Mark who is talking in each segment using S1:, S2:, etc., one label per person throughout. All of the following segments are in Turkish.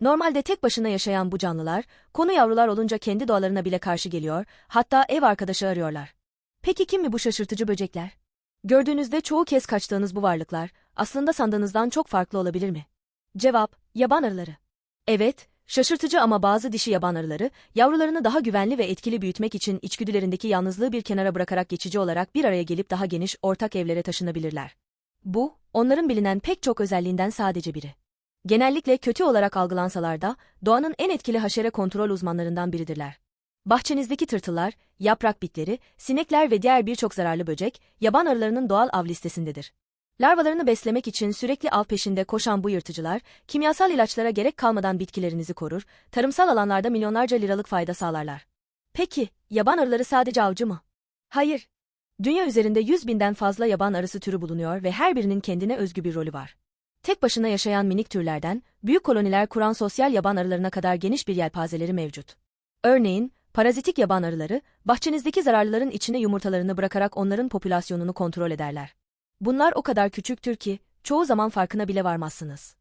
S1: Normalde tek başına yaşayan bu canlılar, konu yavrular olunca kendi doğalarına bile karşı geliyor, hatta ev arkadaşı arıyorlar. Peki kim mi bu şaşırtıcı böcekler? Gördüğünüzde çoğu kez kaçtığınız bu varlıklar, aslında sandığınızdan çok farklı olabilir mi? Cevap, yaban arıları. Evet, şaşırtıcı ama bazı dişi yaban arıları, yavrularını daha güvenli ve etkili büyütmek için içgüdülerindeki yalnızlığı bir kenara bırakarak geçici olarak bir araya gelip daha geniş, ortak evlere taşınabilirler. Bu, onların bilinen pek çok özelliğinden sadece biri. Genellikle kötü olarak algılansalar da, doğanın en etkili haşere kontrol uzmanlarından biridirler. Bahçenizdeki tırtıllar, yaprak bitleri, sinekler ve diğer birçok zararlı böcek, yaban arılarının doğal av listesindedir. Larvalarını beslemek için sürekli av peşinde koşan bu yırtıcılar, kimyasal ilaçlara gerek kalmadan bitkilerinizi korur, tarımsal alanlarda milyonlarca liralık fayda sağlarlar. Peki, yaban arıları sadece avcı mı? Hayır. Dünya üzerinde 100 binden fazla yaban arısı türü bulunuyor ve her birinin kendine özgü bir rolü var. Tek başına yaşayan minik türlerden, büyük koloniler kuran sosyal yaban arılarına kadar geniş bir yelpazeleri mevcut. Örneğin, parazitik yaban arıları, bahçenizdeki zararlıların içine yumurtalarını bırakarak onların popülasyonunu kontrol ederler. Bunlar o kadar küçüktür ki, çoğu zaman farkına bile varmazsınız.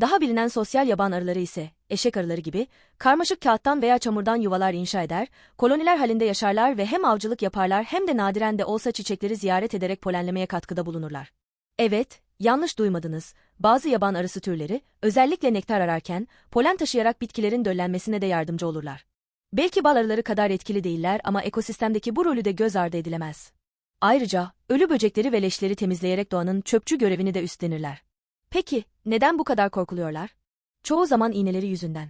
S1: Daha bilinen sosyal yaban arıları ise, eşek arıları gibi, karmaşık kağıttan veya çamurdan yuvalar inşa eder, koloniler halinde yaşarlar ve hem avcılık yaparlar hem de nadiren de olsa çiçekleri ziyaret ederek polenlemeye katkıda bulunurlar. Evet, yanlış duymadınız. Bazı yaban arısı türleri, özellikle nektar ararken, polen taşıyarak bitkilerin döllenmesine de yardımcı olurlar. Belki bal arıları kadar etkili değiller ama ekosistemdeki bu rolü de göz ardı edilemez. Ayrıca, ölü böcekleri ve leşleri temizleyerek doğanın çöpçü görevini de üstlenirler. Peki, neden bu kadar korkuluyorlar? Çoğu zaman iğneleri yüzünden.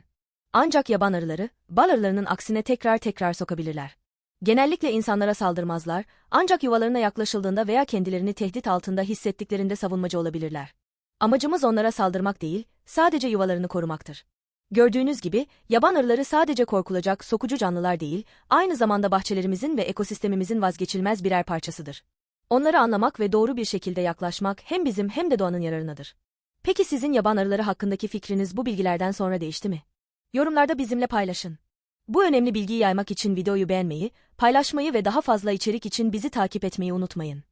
S1: Ancak yaban arıları, bal arılarının aksine tekrar tekrar sokabilirler. Genellikle insanlara saldırmazlar, ancak yuvalarına yaklaşıldığında veya kendilerini tehdit altında hissettiklerinde savunmacı olabilirler. Amacımız onlara saldırmak değil, sadece yuvalarını korumaktır. Gördüğünüz gibi, yaban arıları sadece korkulacak sokucu canlılar değil, aynı zamanda bahçelerimizin ve ekosistemimizin vazgeçilmez birer parçasıdır. Onları anlamak ve doğru bir şekilde yaklaşmak hem bizim hem de doğanın yararınadır. Peki sizin yaban arıları hakkındaki fikriniz bu bilgilerden sonra değişti mi? Yorumlarda bizimle paylaşın. Bu önemli bilgiyi yaymak için videoyu beğenmeyi, paylaşmayı ve daha fazla içerik için bizi takip etmeyi unutmayın.